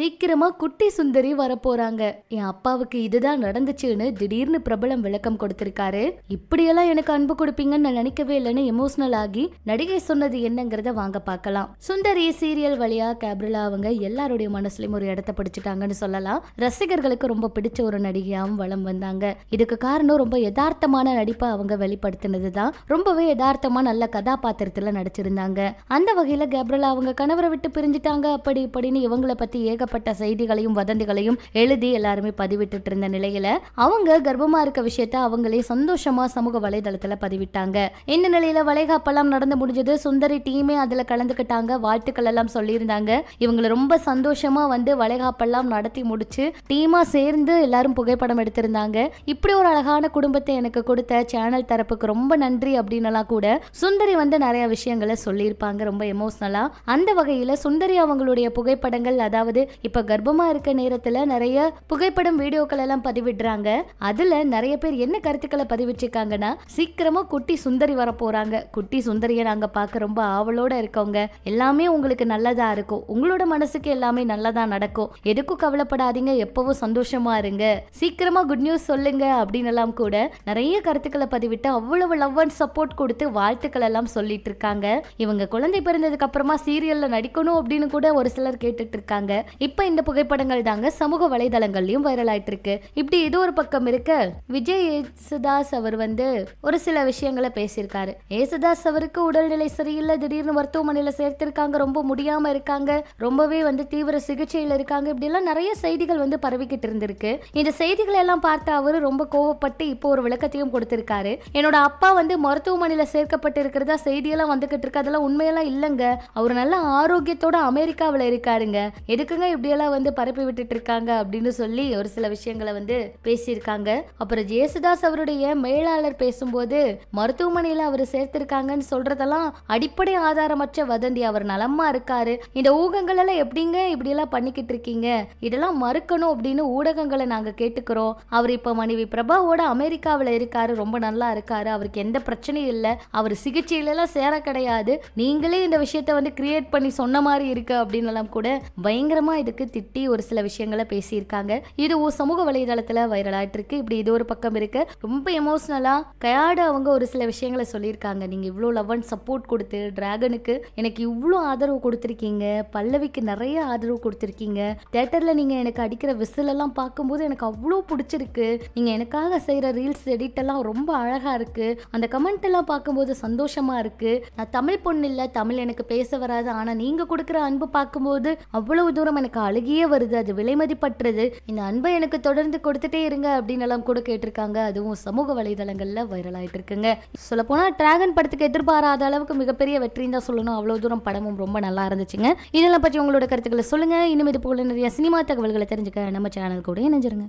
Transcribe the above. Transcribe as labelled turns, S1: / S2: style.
S1: சீக்கிரமா குட்டி சுந்தரி வரப்போறாங்க. என் அப்பாவுக்கு இதுதான் நடந்துச்சுன்னு திடீர்னு பிரபலம் விளக்கம் கொடுத்திருக்காரு. இப்படியெல்லாம் எனக்கு அன்பு கொடுப்பீங்கன்னு நான் நினைக்கவே இல்லைன்னு எமோஷனல் ஆகி நடிகை சொன்னது என்னங்கிறத வாங்க பார்க்கலாம். சுந்தரி சீரியல் வழியா கேப்ரிலா அவங்க எல்லாருடைய மனசுலயும் ஒரு இடத்த பிடிச்சிட்டாங்கன்னு சொல்லலாம். ரசிகர்களுக்கு ரொம்ப பிடிச்ச ஒரு நடிகையாவும் வளம் வந்தாங்க. இதுக்கு காரணம் ரொம்ப யதார்த்தமான நடிப்பை அவங்க வெளிப்படுத்தினது தான் ரொம்பவே யதார்த்தமா நல்ல கதாபாத்திரத்துல நடிச்சிருந்தாங்க. அந்த வகையில கேப்ரிலா அவங்க கணவரை விட்டு பிரிஞ்சுட்டாங்க. அப்படி இப்படின்னு இவங்கள பத்தி ஏகப்பட்ட செய்திகளையும் வதந்திகளையும் எழுதி எல்லாருமே பதிவிட்டுட்டு இருந்த நிலையில அவங்க கர்ப்பமா இருக்க விஷயத்த அவங்களே சந்தோஷமா சமூக வலைதளத்துல பதிவிட்டாங்க. இந்த நிலையில வளைகாப்பெல்லாம் நடந்து முடிஞ்சது. சுந்தரி டீமே அதுல கலந்துக்கிட்டாங்க. வாழ்த்துக்கள் எல்லாம் சொல்லியிருந்தாங்க. இவங்களை ரொம்ப சந்தோஷமா வந்து வளைகாப்பெல்லாம் நடத்தி முடிச்சு டீமா சேர்ந்து எல்லாரும் புகைப்படம் எடுத்திருந்தாங்க. இப்படி ஒரு அழகான குடும்பத்தை எனக்கு கொடுத்த சேனல் தரப்புக்கு ரொம்ப நன்றி அப்படின்னலாம் கூட சுந்தரி வந்து நிறைய விஷயங்களை சொல்லியிருப்பாங்க. ரொம்ப எமோஷனலா அந்த வகையில சுந்தரி அவங்களுடைய புகைப்படங்கள் அதாவது இப்போ கர்ப்பமா இருக்க நேரத்துல நிறைய புகைப்படம் வீடியோக்கள் எல்லாம் பதிவிடுறாங்க. அதுல நிறைய பேர் என்ன கருத்துக்களை பதிவிட்டிருக்காங்கன்னா சீக்கிரமா குட்டி சுந்தரி வர குட்டி சுந்தரியை நாங்க பார்க்க ரொம்ப ஆவலோட இருக்கவங்க எல்லாமே உங்களுக்கு நல்லதா இருக்கும். உங்களோட மனசுக்கு எல்லாமே நல்லதா நடக்கும். எதுக்கும் கவலைப்படாதீங்க. எப்பவும் சந்தோஷமா இருங்க. சீக்கிரமா குட் நியூஸ் சொல்லுங்க அப்படின்னு எல்லாம் கூட நிறைய கருத்துக்களை பதிவிட்டு அவ்வளவு லவ் அண்ட் சப்போர்ட் கொடுத்து வாழ்த்துக்கள் எல்லாம் சொல்லிட்டு இருக்காங்க. இவங்க குழந்தை பிறந்ததுக்கு அப்புறமா சீரியல்ல நடிக்கணும் அப்படின்னு கூட ஒரு சிலர் கேட்டுட்டு இருக்காங்க. இப்போ இந்த புகைப்படங்கள் தாங்க சமூக வலைதளங்கள்லயும் வைரல் ஆயிட்டு இருக்கு இப்படி இது ஒரு பக்கம் இருக்க விஜய் ஏசுதாஸ் அவர் வந்து ஒரு சில விஷயங்களை பேசியிருக்காரு. ஏசுதாஸ் அவருக்கு உடல்நிலை சரியில்லை திடீர்னு மருத்துவமனையில சேர்த்திருக்காங்க ரொம்ப முடியாம இருக்காங்க ரொம்பவே வந்து தீவிர சிகிச்சையில இருக்காங்க இப்படி எல்லாம் நிறைய செய்திகள் வந்து பரவிக்கிட்டு இருந்திருக்கு. இந்த செய்திகளை எல்லாம் பார்த்த அவரு ரொம்ப கோவப்பட்டு இப்போ ஒரு விளக்கத்தையும் கொடுத்திருக்காரு. என்னோட அப்பா வந்து மருத்துவமனையில சேர்க்கப்பட்டு இருக்கிறதா செய்தியெல்லாம் வந்துகிட்டு இருக்கு அதெல்லாம் உண்மையெல்லாம் இல்லைங்க. அவர் நல்ல ஆரோக்கியத்தோட அமெரிக்காவில் இருக்காருங்க. எதுக்குங்க இப்படியெல்லாம் வந்து பரப்பி விட்டுட்டு இருக்காங்க அப்படின்னு சொல்லி ஒரு சில விஷயங்களை வந்து பேசியிருக்காங்க. அப்புறம் ஜேசுதாஸ் அவருடைய மேலாளர் பேசும்போது மருத்துவமனையில அவர் சேர்த்திருக்காங்கன்னு சொல்றதெல்லாம் அடிப்படை ஆதாரமற்ற வதந்தி. அவர் நலமா இருக்காரு. இந்த ஊகங்கள் எல்லாம் எப்படிங்க இப்படியெல்லாம் பண்ணிக்கிட்டு இருக்கீங்க இதெல்லாம் மறுக்கணும் அப்படின்னு ஊடகங்களை நாங்க கேட்டுக்கிறோம். அவர் இப்ப மனைவி பிரபாவோட அமெரிக்காவில் இருக்காரு. ரொம்ப நல்லா இருக்காரு. அவருக்கு எந்த பிரச்சனையும் இல்லை. அவர் சிகிச்சையில எல்லாம் சேர கிடையாது. நீங்களே இந்த விஷயத்த வந்து கிரியேட் பண்ணி சொன்ன மாதிரி இருக்கு அப்படின்னு எல்லாம் கூட பயங்கரமா இதுக்கு திட்டி ஒரு சில விஷயங்களை பேசியிருக்காங்க. இது ஒரு சமூக வலைதளத்துல வைரல் ஆயிட்டு இருக்கு இப்படி இது ஒரு பக்கம் இருக்கு. ரொம்ப எமோஷனலா கயாடு அவங்க ஒரு சில விஷயங்களை சொல்லியிருக்காங்க. நீங்க இவ்வளோ லவ் அண்ட் சப்போர்ட் கொடுத்து டிராகனுக்கு எனக்கு இவ்வளோ ஆதரவு கொடுத்துருக்கீங்க. பல்லவிக்கு நிறைய ஆதரவு கொடுத்துருக்கீங்க. தேட்டர்ல நீங்க எனக்கு அடிக்கிற விசில் எல்லாம் பார்க்கும்போது எனக்கு அவ்வளோ பிடிச்சிருக்கு. நீங்க எனக்காக செய்யற ரீல்ஸ் எடிட் எல்லாம் ரொம்ப அழகா இருக்கு. அந்த கமெண்ட் எல்லாம் பார்க்கும்போது சந்தோஷமா இருக்கு. நான் தமிழ் பொண்ணு இல்லை. தமிழ் எனக்கு பேச வராது. ஆனா நீங்க கொடுக்குற அன்பு பார்க்கும்போது அவ்வளவு தூரம் எனக்கு அழுகியே வருது அது விலைமதிப்பற்றது இந்த அன்பை எனக்கு தொடர்ந்து கொடுத்துட்டே இருங்க அப்படின்னு எல்லாம் கூட கேட்டிருக்காங்க. அதுவும் சமூக வலைதளங்கள்ல வைரல் ஆயிட்டு இருக்குங்க. சொல்ல போனா டிராகன் படத்துக்கு எதிர்பாராத அளவுக்கு மிகப்பெரிய வெற்றின்னு தான் சொல்லணும். அவ்வளவு தூரம் படமும் ரொம்ப நல்லா இருந்துச்சுங்க. இதெல்லாம் பற்றி உங்களோட கருத்துக்களை சொல்லுங்க. இன்னும் இது போல நிறைய சினிமா தகவல்களை தெரிஞ்சுக்க நம்ம சேனல் கூட இணைஞ்சிருங்க.